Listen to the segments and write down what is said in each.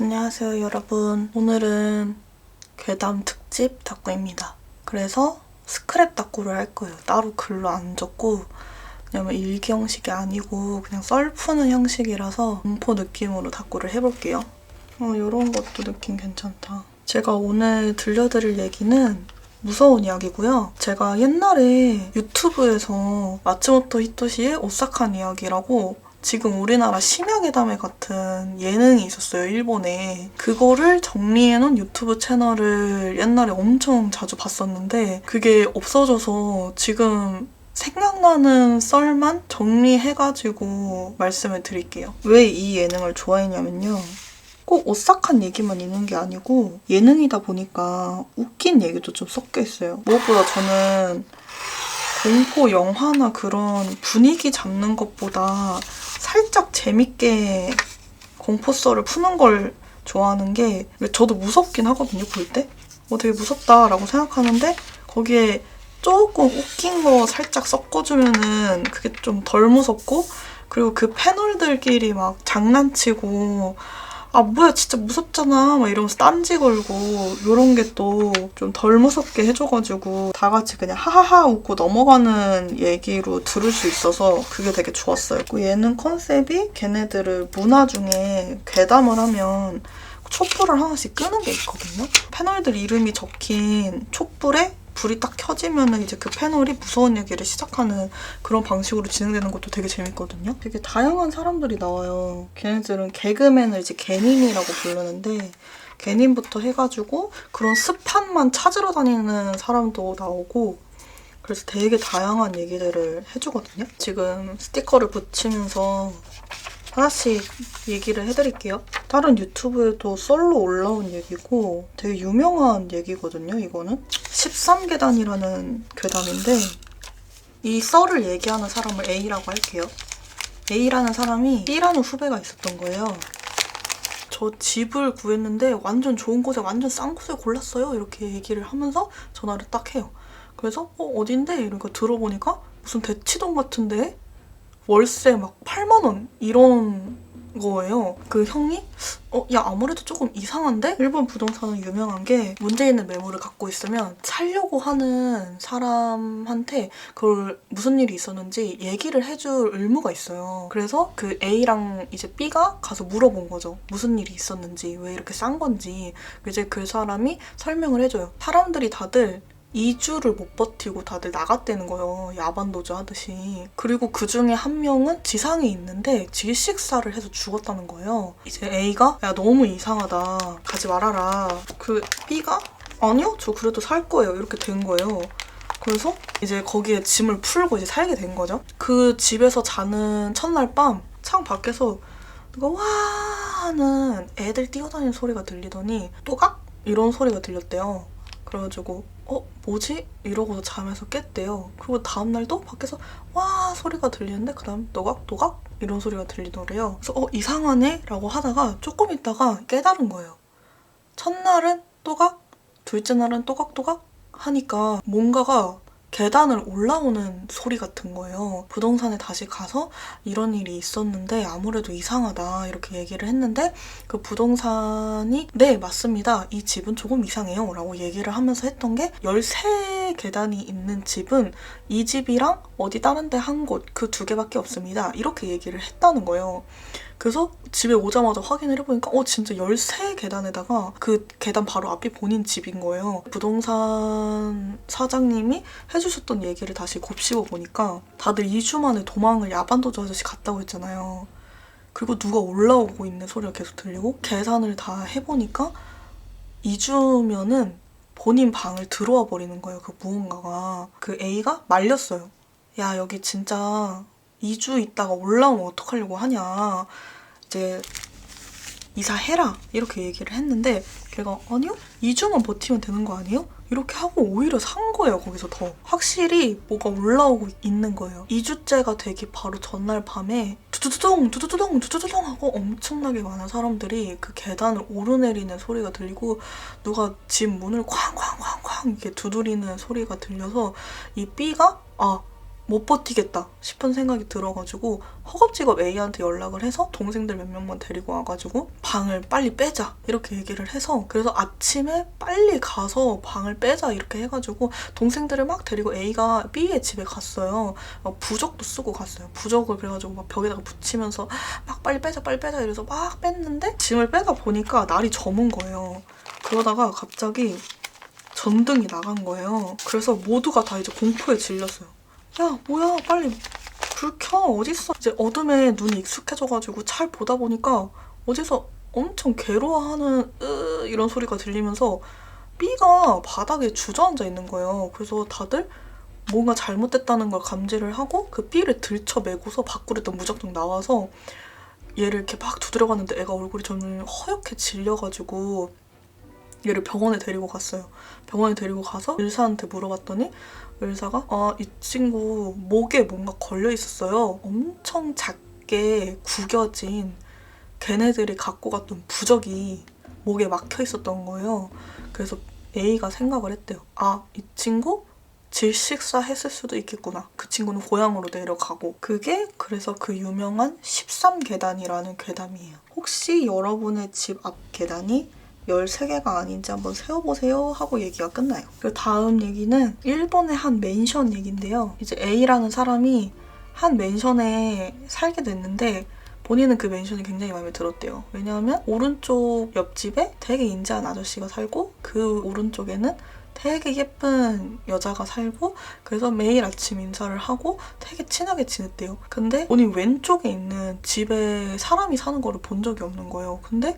안녕하세요, 여러분. 오늘은 괴담 특집 닦고입니다. 그래서 스크랩 닦고를 할 거예요. 따로 글로 안 적고, 왜냐면 일기 형식이 아니고 그냥 썰 푸는 형식이라서 공포 느낌으로 닦고를 해볼게요. 어, 이런 것도 느낌 괜찮다. 제가 오늘 들려드릴 얘기는 무서운 이야기고요. 제가 옛날에 유튜브에서 마츠모토 히토시의 오싹한 이야기라고 지금 우리나라 심야괴담회 같은 예능이 있었어요, 일본에. 그거를 정리해놓은 유튜브 채널을 옛날에 엄청 자주 봤었는데, 그게 없어져서 지금 생각나는 썰만 정리해가지고 말씀을 드릴게요. 왜 이 예능을 좋아했냐면요. 꼭 오싹한 얘기만 있는 게 아니고 예능이다 보니까 웃긴 얘기도 좀 섞여 있어요. 무엇보다 저는 공포 영화나 그런 분위기 잡는 것보다 살짝 재밌게 공포썰을 푸는 걸 좋아하는 게 저도 무섭긴 하거든요 볼 때. 뭐 되게 무섭다라고 생각하는데 거기에 조금 웃긴 거 살짝 섞어주면은 그게 좀 덜 무섭고 그리고 그 패널들끼리 막 장난치고 아 뭐야 진짜 무섭잖아 막 이러면서 딴지 걸고 요런 게 또 좀 덜 무섭게 해줘가지고 다 같이 그냥 하하하 웃고 넘어가는 얘기로 들을 수 있어서 그게 되게 좋았어요. 그 예능 컨셉이 걔네들을 문화 중에 괴담을 하면 촛불을 하나씩 끄는 게 있거든요. 패널들 이름이 적힌 촛불에 불이 딱 켜지면은 이제 그 패널이 무서운 얘기를 시작하는 그런 방식으로 진행되는 것도 되게 재밌거든요. 되게 다양한 사람들이 나와요. 걔네들은 개그맨을 이제 개님이라고 부르는데 개님부터 해가지고 그런 스판만 찾으러 다니는 사람도 나오고 그래서 되게 다양한 얘기들을 해주거든요. 지금 스티커를 붙이면서 하나씩 얘기를 해드릴게요. 다른 유튜브에도 썰로 올라온 얘기고 되게 유명한 얘기거든요, 이거는. 13계단이라는 괴담인데 이 썰을 얘기하는 사람을 A라고 할게요. A라는 사람이 B라는 후배가 있었던 거예요. 저 집을 구했는데 완전 좋은 곳에 완전 싼 곳에 골랐어요. 이렇게 얘기를 하면서 전화를 딱 해요. 그래서 어 어딘데? 이러니까 들어보니까 무슨 대치동 같은데 월세 막 8만 원 이런 거예요. 그 형이 어, 야 아무래도 조금 이상한데? 일본 부동산은 유명한 게 문제 있는 매물을 갖고 있으면 살려고 하는 사람한테 그걸 무슨 일이 있었는지 얘기를 해줄 의무가 있어요. 그래서 그 A랑 이제 B가 가서 물어본 거죠. 무슨 일이 있었는지, 왜 이렇게 싼 건지. 이제 그 사람이 설명을 해줘요. 사람들이 다들 2주를 못 버티고 다들 나갔다는 거예요. 야반도주 하듯이. 그리고 그 중에 한 명은 지상에 있는데 질식사를 해서 죽었다는 거예요. 이제 A가 야 너무 이상하다. 가지 말아라. 그 B가 아니요 저 그래도 살 거예요. 이렇게 된 거예요. 그래서 이제 거기에 짐을 풀고 이제 살게 된 거죠. 그 집에서 자는 첫날 밤 창 밖에서 누가 와 하는 애들 뛰어다니는 소리가 들리더니 또각 이런 소리가 들렸대요. 그래가지고 어 뭐지 이러고서 잠에서 깼대요. 그리고 다음날 또 밖에서 와 소리가 들리는데 그 다음 또각또각 이런 소리가 들리더래요. 그래서 어 이상하네 라고 하다가 조금 있다가 깨달은 거예요. 첫날은 또각, 둘째 날은 또각또각 하니까 뭔가가 계단을 올라오는 소리 같은 거예요. 부동산에 다시 가서 이런 일이 있었는데 아무래도 이상하다 이렇게 얘기를 했는데 그 부동산이 네 맞습니다. 이 집은 조금 이상해요 라고 얘기를 하면서 했던 게 13계단이 있는 집은 이 집이랑 어디 다른 데 한 곳 그 두 개밖에 없습니다. 이렇게 얘기를 했다는 거예요. 그래서 집에 오자마자 확인을 해보니까 어 진짜 13계단에다가 그 계단 바로 앞이 본인 집인 거예요. 부동산 사장님이 해주셨던 얘기를 다시 곱씹어 보니까 다들 2주 만에 도망을 야반도주 아저씨 갔다고 했잖아요. 그리고 누가 올라오고 있는 소리가 계속 들리고 계산을 다 해보니까 2주면은 본인 방을 들어와 버리는 거예요. 그 무언가가. 그 A가 말렸어요. 야 여기 진짜 2주 있다가 올라오면 어떡하려고 하냐. 이제 이사해라 이렇게 얘기를 했는데 걔가 아니요 2주만 버티면 되는 거 아니에요? 이렇게 하고 오히려 산 거예요 거기서 더 확실히 뭐가 올라오고 있는 거예요 2주째가 되기 바로 전날 밤에 두두두둥 두두두둥 두두두둥 하고 엄청나게 많은 사람들이 그 계단을 오르내리는 소리가 들리고 누가 집 문을 쾅쾅쾅쾅 이렇게 두드리는 소리가 들려서 이 B가 아 못 버티겠다 싶은 생각이 들어가지고 허겁지겁 A한테 연락을 해서 동생들 몇 명만 데리고 와가지고 방을 빨리 빼자 이렇게 얘기를 해서 그래서 아침에 빨리 가서 방을 빼자 이렇게 해가지고 동생들을 막 데리고 A가 B의 집에 갔어요. 어, 부적도 쓰고 갔어요. 부적을 그래가지고 막 벽에다가 붙이면서 막 빨리 빼자 빨리 빼자 이래서 막 뺐는데 짐을 빼다 보니까 날이 저문 거예요. 그러다가 갑자기 전등이 나간 거예요. 그래서 모두가 다 이제 공포에 질렸어요. 야 뭐야 빨리. 불 켜. 어딨어? 이제 어둠에 눈이 익숙해져가지고 잘 보다 보니까 어디서 엄청 괴로워하는 으 이런 소리가 들리면서 B가 바닥에 주저앉아 있는 거예요. 그래서 다들 뭔가 잘못됐다는 걸 감지를 하고 그 B를 들쳐매고서 밖으로 일단 무작정 나와서 얘를 이렇게 막 두드려갔는데 애가 얼굴이 저는 허옇게 질려가지고 얘를 병원에 데리고 갔어요 병원에 데리고 가서 의사한테 물어봤더니 의사가 아 이 친구 목에 뭔가 걸려 있었어요. 엄청 작게 구겨진 걔네들이 갖고 갔던 부적이 목에 막혀 있었던 거예요. 그래서 A가 생각을 했대요. 아 이 친구 질식사 했을 수도 있겠구나. 그 친구는 고향으로 내려가고 그게 그래서 그 유명한 13계단이라는 괴담이에요. 혹시 여러분의 집 앞 계단이 13개가 아닌지 한번 세어보세요 하고 얘기가 끝나요. 그리고 다음 얘기는 일본의 한 맨션 얘기인데요. 이제 A라는 사람이 한 맨션에 살게 됐는데 본인은 그 맨션이 굉장히 마음에 들었대요. 왜냐하면 오른쪽 옆집에 되게 인자한 아저씨가 살고 그 오른쪽에는 되게 예쁜 여자가 살고 그래서 매일 아침 인사를 하고 되게 친하게 지냈대요. 근데 본인 왼쪽에 있는 집에 사람이 사는 거를 본 적이 없는 거예요. 근데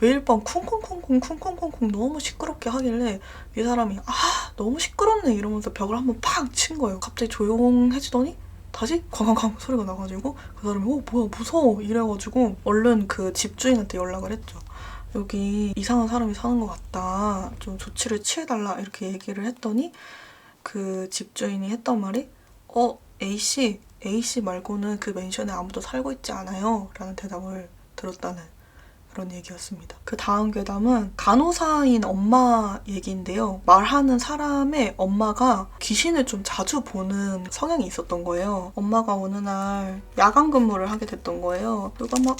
매일 밤 쿵쿵쿵쿵 쿵쿵쿵쿵 너무 시끄럽게 하길래 이 사람이 아 너무 시끄럽네 이러면서 벽을 한번 팍 친 거예요. 갑자기 조용해지더니 다시 쾅쾅쾅 소리가 나가지고 그 사람이 어 뭐야 무서워 이래가지고 얼른 그 집주인한테 연락을 했죠. 여기 이상한 사람이 사는 것 같다. 좀 조치를 취해달라 이렇게 얘기를 했더니 그 집주인이 했던 말이 어 A씨 A씨 말고는 그 맨션에 아무도 살고 있지 않아요 라는 대답을 들었다는 그런 얘기였습니다. 그 다음 괴담은 간호사인 엄마 얘기인데요. 말하는 사람의 엄마가 귀신을 좀 자주 보는 성향이 있었던 거예요. 엄마가 어느 날 야간 근무를 하게 됐던 거예요. 누가 막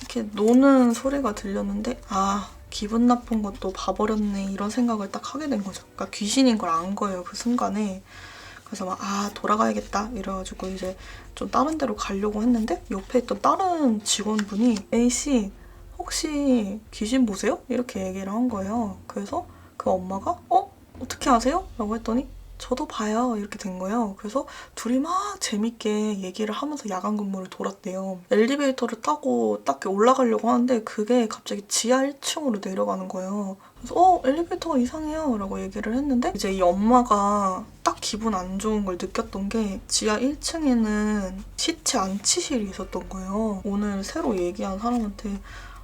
이렇게 노는 소리가 들렸는데 아 기분 나쁜 것도 봐버렸네 이런 생각을 딱 하게 된 거죠. 그러니까 귀신인 걸 안 거예요 그 순간에. 그래서 막 아 돌아가야겠다 이래가지고 이제 좀 다른 데로 가려고 했는데 옆에 있던 다른 직원분이 A 씨 혹시 귀신 보세요? 이렇게 얘기를 한 거예요. 그래서 그 엄마가 어 어떻게 아세요? 라고 했더니 저도 봐요 이렇게 된 거예요. 그래서 둘이 막 재밌게 얘기를 하면서 야간 근무를 돌았대요. 엘리베이터를 타고 딱 올라가려고 하는데 그게 갑자기 지하 1층으로 내려가는 거예요. 그래서 어 엘리베이터가 이상해요 라고 얘기를 했는데 이제 이 엄마가 딱 기분 안 좋은 걸 느꼈던 게 지하 1층에는 시체 안치실이 있었던 거예요. 오늘 새로 얘기한 사람한테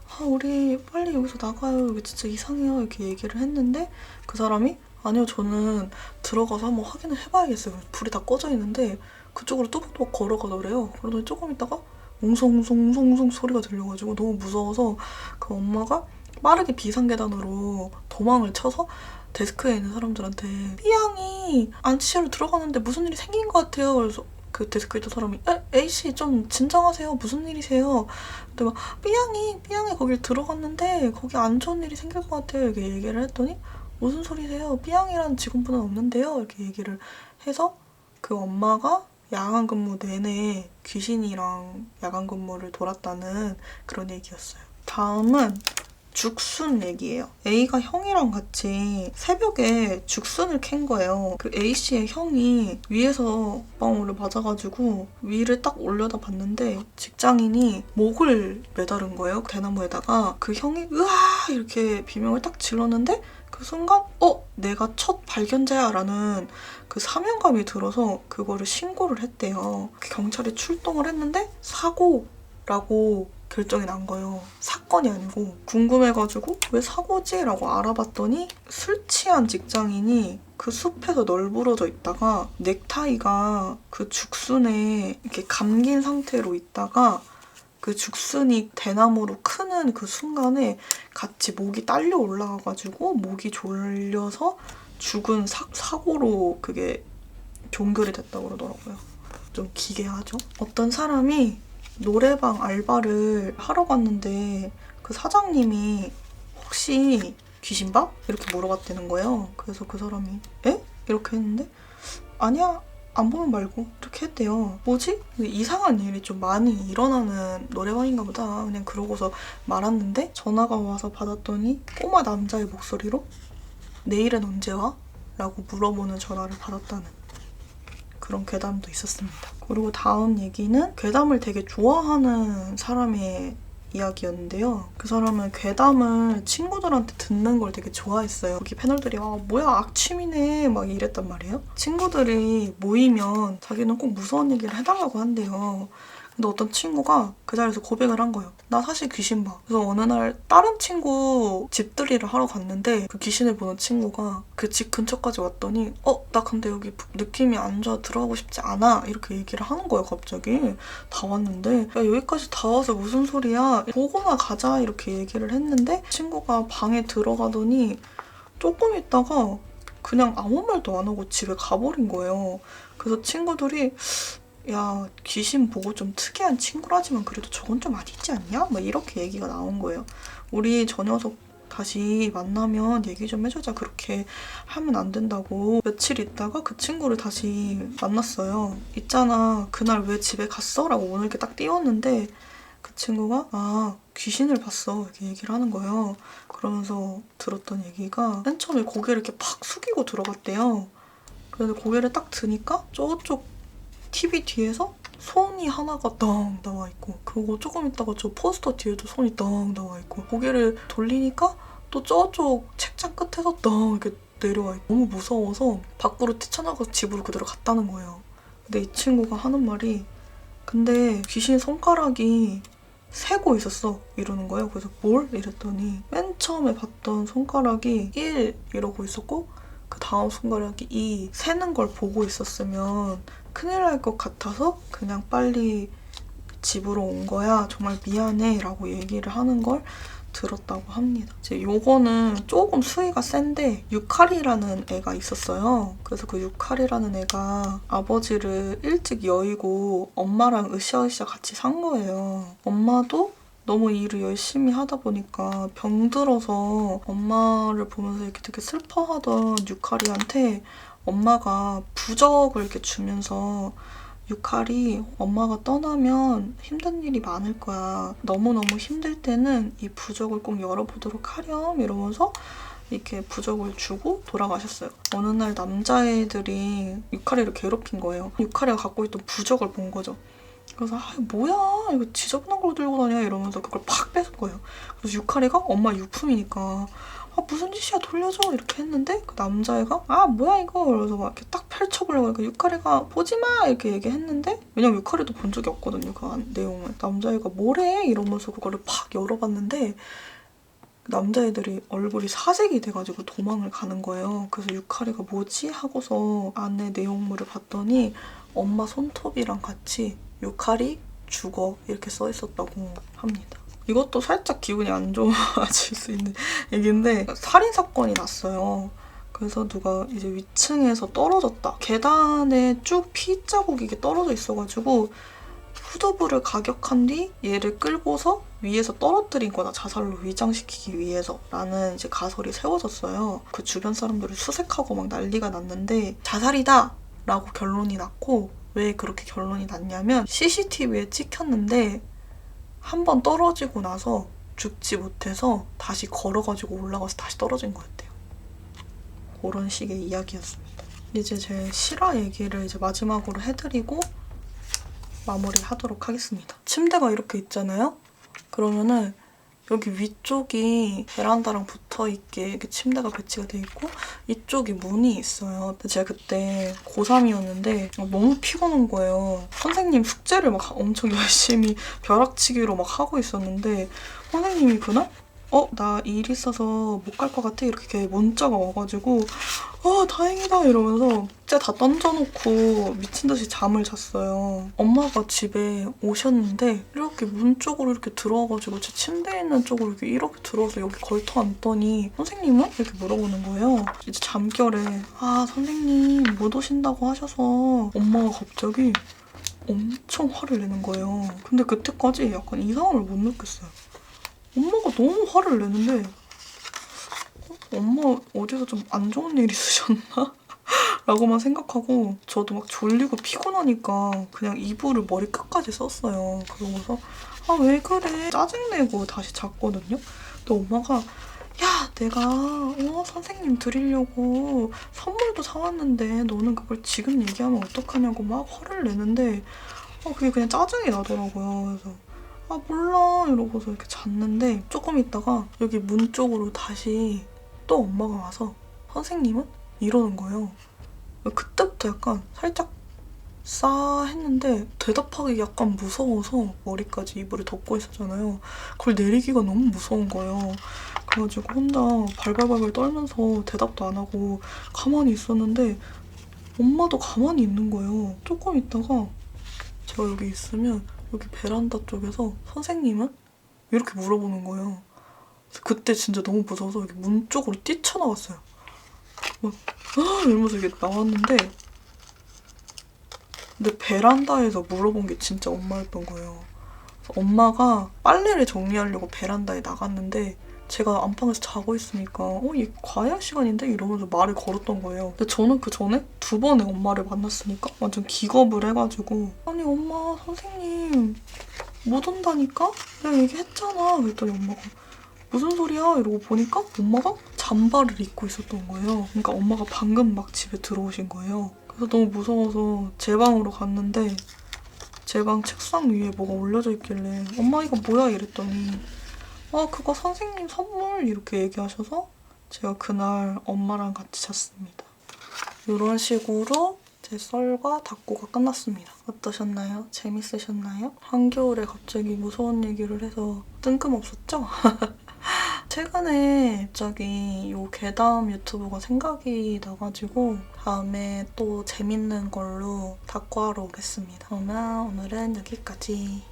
아 우리 빨리 여기서 나가요. 여기 진짜 이상해요. 이렇게 얘기를 했는데 그 사람이 아니요 저는 들어가서 한번 확인을 해봐야겠어요. 불이 다 꺼져 있는데 그쪽으로 뚜벅뚜벅 걸어가더래요. 그러더니 조금 있다가 웅성웅성웅성 소리가 들려가지고 너무 무서워서 그 엄마가 빠르게 비상계단으로 도망을 쳐서 데스크에 있는 사람들한테 삐양이 안치실로 들어가는데 무슨 일이 생긴 것 같아요. 그래서 그 데스크에 있던 사람이 에, A씨 좀 진정하세요. 무슨 일이세요? 근데 막 삐양이 삐양이 거길 들어갔는데 거기 안 좋은 일이 생길 것 같아요. 이렇게 얘기를 했더니 무슨 소리세요? 삐양이라는 직원분은 없는데요. 이렇게 얘기를 해서 그 엄마가 야간 근무 내내 귀신이랑 야간 근무를 돌았다는 그런 얘기였어요. 다음은 죽순 얘기예요. A가 형이랑 같이 새벽에 죽순을 캔 거예요. 그 A씨의 형이 위에서 방울을 맞아가지고 위를 딱 올려다 봤는데 직장인이 목을 매다른 거예요. 그 대나무에다가 그 형이 으아 이렇게 비명을 딱 질렀는데 그 순간 어 내가 첫 발견자야라는 그 사명감이 들어서 그거를 신고를 했대요. 경찰이 출동을 했는데 사고라고 결정이 난 거예요. 사건이 아니고 궁금해가지고 왜 사고지? 라고 알아봤더니 술 취한 직장인이 그 숲에서 널브러져 있다가 넥타이가 그 죽순에 이렇게 감긴 상태로 있다가 그 죽순이 대나무로 크는 그 순간에 같이 목이 딸려 올라가가지고 목이 졸려서 죽은 사, 사고로 그게 종결이 됐다고 그러더라고요. 좀 기괴하죠. 어떤 사람이 노래방 알바를 하러 갔는데 그 사장님이 혹시 귀신 봐? 이렇게 물어봤다는 거예요. 그래서 그 사람이 에? 이렇게 했는데 아니야 안 보면 말고 이렇게 했대요. 뭐지? 이상한 일이 좀 많이 일어나는 노래방인가 보다. 그냥 그러고서 말았는데 전화가 와서 받았더니 꼬마 남자의 목소리로 내일은 언제 와? 라고 물어보는 전화를 받았다는 그런 괴담도 있었습니다. 그리고 다음 얘기는 괴담을 되게 좋아하는 사람의 이야기였는데요. 그 사람은 괴담을 친구들한테 듣는 걸 되게 좋아했어요. 여기 패널들이 아 뭐야 악취미네 막 이랬단 말이에요. 친구들이 모이면 자기는 꼭 무서운 얘기를 해달라고 한대요. 근데 어떤 친구가 그 자리에서 고백을 한 거예요. 나 사실 귀신 봐. 그래서 어느 날 다른 친구 집들이를 하러 갔는데 그 귀신을 보는 친구가 그 집 근처까지 왔더니 어, 나 근데 여기 느낌이 안 좋아 들어가고 싶지 않아. 이렇게 얘기를 하는 거예요, 갑자기. 다 왔는데 야, 여기까지 다 와서 무슨 소리야. 보고나 가자. 이렇게 얘기를 했는데 친구가 방에 들어가더니 조금 있다가 그냥 아무 말도 안 하고 집에 가버린 거예요. 그래서 친구들이 야 귀신 보고 좀 특이한 친구라지만 그래도 저건 좀 아니지 않냐? 막 이렇게 얘기가 나온 거예요. 우리 저 녀석 다시 만나면 얘기 좀 해주자 그렇게 하면 안 된다고 며칠 있다가 그 친구를 다시 만났어요. 있잖아 그날 왜 집에 갔어? 라고 오늘 이렇게 딱 띄웠는데 그 친구가 아 귀신을 봤어 이렇게 얘기를 하는 거예요. 그러면서 들었던 얘기가 맨 처음에 고개를 이렇게 팍 숙이고 들어갔대요. 그래서 고개를 딱 드니까 저쪽 TV 뒤에서 손이 하나가 딱 나와 있고 그리고 조금 있다가 저 포스터 뒤에도 손이 딱 나와 있고 고개를 돌리니까 또 저쪽 책장 끝에서 딱 이렇게 내려와 있고 너무 무서워서 밖으로 뛰쳐나가서 집으로 그대로 갔다는 거예요. 근데 이 친구가 하는 말이 근데 귀신 손가락이 세고 있었어 이러는 거예요. 그래서 뭘? 이랬더니 맨 처음에 봤던 손가락이 1 이러고 있었고 그 다음 손가락이 2 세는 걸 보고 있었으면 큰일 날 것 같아서 그냥 빨리 집으로 온 거야. 정말 미안해. 라고 얘기를 하는 걸 들었다고 합니다. 이제 요거는 조금 수위가 센데 유칼이라는 애가 있었어요. 그래서 그 유칼이라는 애가 아버지를 일찍 여의고 엄마랑 으쌰으쌰 같이 산 거예요. 엄마도 너무 일을 열심히 하다 보니까 병들어서 엄마를 보면서 이렇게 되게 슬퍼하던 유카리한테 엄마가 부적을 이렇게 주면서 유칼이 엄마가 떠나면 힘든 일이 많을 거야. 너무너무 힘들 때는 이 부적을 꼭 열어보도록 하렴 이러면서 이렇게 부적을 주고 돌아가셨어요. 어느 날 남자애들이 유카리를 괴롭힌 거예요. 유카리가 갖고 있던 부적을 본 거죠. 그래서 아 뭐야 이거 지저분한 걸 들고 다녀 이러면서 그걸 팍 뺏은 거예요. 그래서 유카리가 엄마 유품이니까 아 무슨 짓이야 돌려줘? 이렇게 했는데 그 남자애가 아 뭐야 이거? 그래서 막 이렇게 딱 펼쳐보려고 하니까 유카리가 보지마! 이렇게 얘기했는데 왜냐면 유카리도 본 적이 없거든요 그 안- 내용을. 남자애가 뭐래? 이러면서 그거를 팍 열어봤는데 남자애들이 얼굴이 사색이 돼가지고 도망을 가는 거예요. 그래서 유카리가 뭐지? 하고서 안에 내용물을 봤더니 엄마 손톱이랑 같이 유카리 죽어 이렇게 써 있었다고 합니다. 이것도 살짝 기분이 안 좋아질 수 있는 얘기인데 살인 사건이 났어요. 그래서 누가 이제 위층에서 떨어졌다. 계단에 쭉 피 자국이 이게 떨어져 있어가지고 후두부를 가격한 뒤 얘를 끌고서 위에서 떨어뜨린 거다 자살로 위장시키기 위해서라는 이제 가설이 세워졌어요. 그 주변 사람들을 수색하고 막 난리가 났는데 자살이다 라고 결론이 났고 왜 그렇게 결론이 났냐면 CCTV에 찍혔는데 한 번 떨어지고 나서 죽지 못해서 다시 걸어가지고 올라가서 다시 떨어진 거였대요. 그런 식의 이야기였습니다. 이제 제 실화 얘기를 이제 마지막으로 해드리고 마무리하도록 하겠습니다. 침대가 이렇게 있잖아요. 그러면은 여기 위쪽이 베란다랑 붙어 있게 이렇게 침대가 배치가 돼 있고 이쪽이 문이 있어요. 제가 그때 고3이었는데 너무 피곤한 거예요. 선생님 숙제를 막 엄청 열심히 벼락치기로 막 하고 있었는데 선생님이 그날 어, 나 일 있어서 못 갈 것 같아. 이렇게 문자가 와가지고, 아, 다행이다. 이러면서 진짜 다 던져놓고 미친 듯이 잠을 잤어요. 엄마가 집에 오셨는데, 이렇게 문 쪽으로 이렇게 들어와가지고 제 침대에 있는 쪽으로 이렇게, 이렇게 들어와서 여기 걸터 앉더니, 선생님은? 이렇게 물어보는 거예요. 이제 잠결에, 아, 선생님 못 오신다고 하셔서, 엄마가 갑자기 엄청 화를 내는 거예요. 근데 그때까지 약간 이상함을 못 느꼈어요. 엄마가 너무 화를 내는데 어, 엄마 어디서 좀안 좋은 일 있으셨나? 라고만 생각하고 저도 막 졸리고 피곤하니까 그냥 이불을 머리 끝까지 썼어요. 그러고서 아 왜 그래 짜증내고 다시 잤거든요. 근데 엄마가 야 내가 어, 선생님 드리려고 선물도 사왔는데 너는 그걸 지금 얘기하면 어떡하냐고 막 화를 내는데 어, 그게 그냥 짜증이 나더라고요. 그래서 아 몰라 이러고서 이렇게 잤는데 조금 있다가 여기 문 쪽으로 다시 또 엄마가 와서 선생님은 이러는 거예요. 그때부터 약간 살짝 싸 했는데 대답하기 약간 무서워서 머리까지 이불을 덮고 있었잖아요. 그걸 내리기가 너무 무서운 거예요. 그래가지고 혼자 발발발발 떨면서 대답도 안 하고 가만히 있었는데 엄마도 가만히 있는 거예요. 조금 있다가 제가 여기 있으면 여기 베란다 쪽에서 선생님은? 이렇게 물어보는 거예요. 그때 진짜 너무 무서워서 여기 문 쪽으로 뛰쳐나왔어요. 막, 아! 이러면서 이게 나왔는데 근데 베란다에서 물어본 게 진짜 엄마였던 거예요. 엄마가 빨래를 정리하려고 베란다에 나갔는데 제가 안방에서 자고 있으니까 어, 얘 과외 시간인데? 이러면서 말을 걸었던 거예요. 근데 저는 그 전에 두 번의 엄마를 만났으니까 완전 기겁을 해가지고 아니 엄마 선생님 못 온다니까? 내가 얘기했잖아. 그랬더니 엄마가 무슨 소리야? 이러고 보니까 엄마가 잠바를 입고 있었던 거예요. 그러니까 엄마가 방금 막 집에 들어오신 거예요. 그래서 너무 무서워서 제 방으로 갔는데 제 방 책상 위에 뭐가 올려져 있길래 엄마 이거 뭐야? 이랬더니 아 그거 선생님 선물 이렇게 얘기하셔서 제가 그날 엄마랑 같이 잤습니다. 이런 식으로 제 썰과 닭고가 끝났습니다. 어떠셨나요? 재밌으셨나요? 한겨울에 갑자기 무서운 얘기를 해서 뜬금없었죠? 최근에 갑자기 요 괴담 유튜브가 생각이 나가지고 다음에 또 재밌는 걸로 닭고 하러 오겠습니다. 그러면 오늘은 여기까지.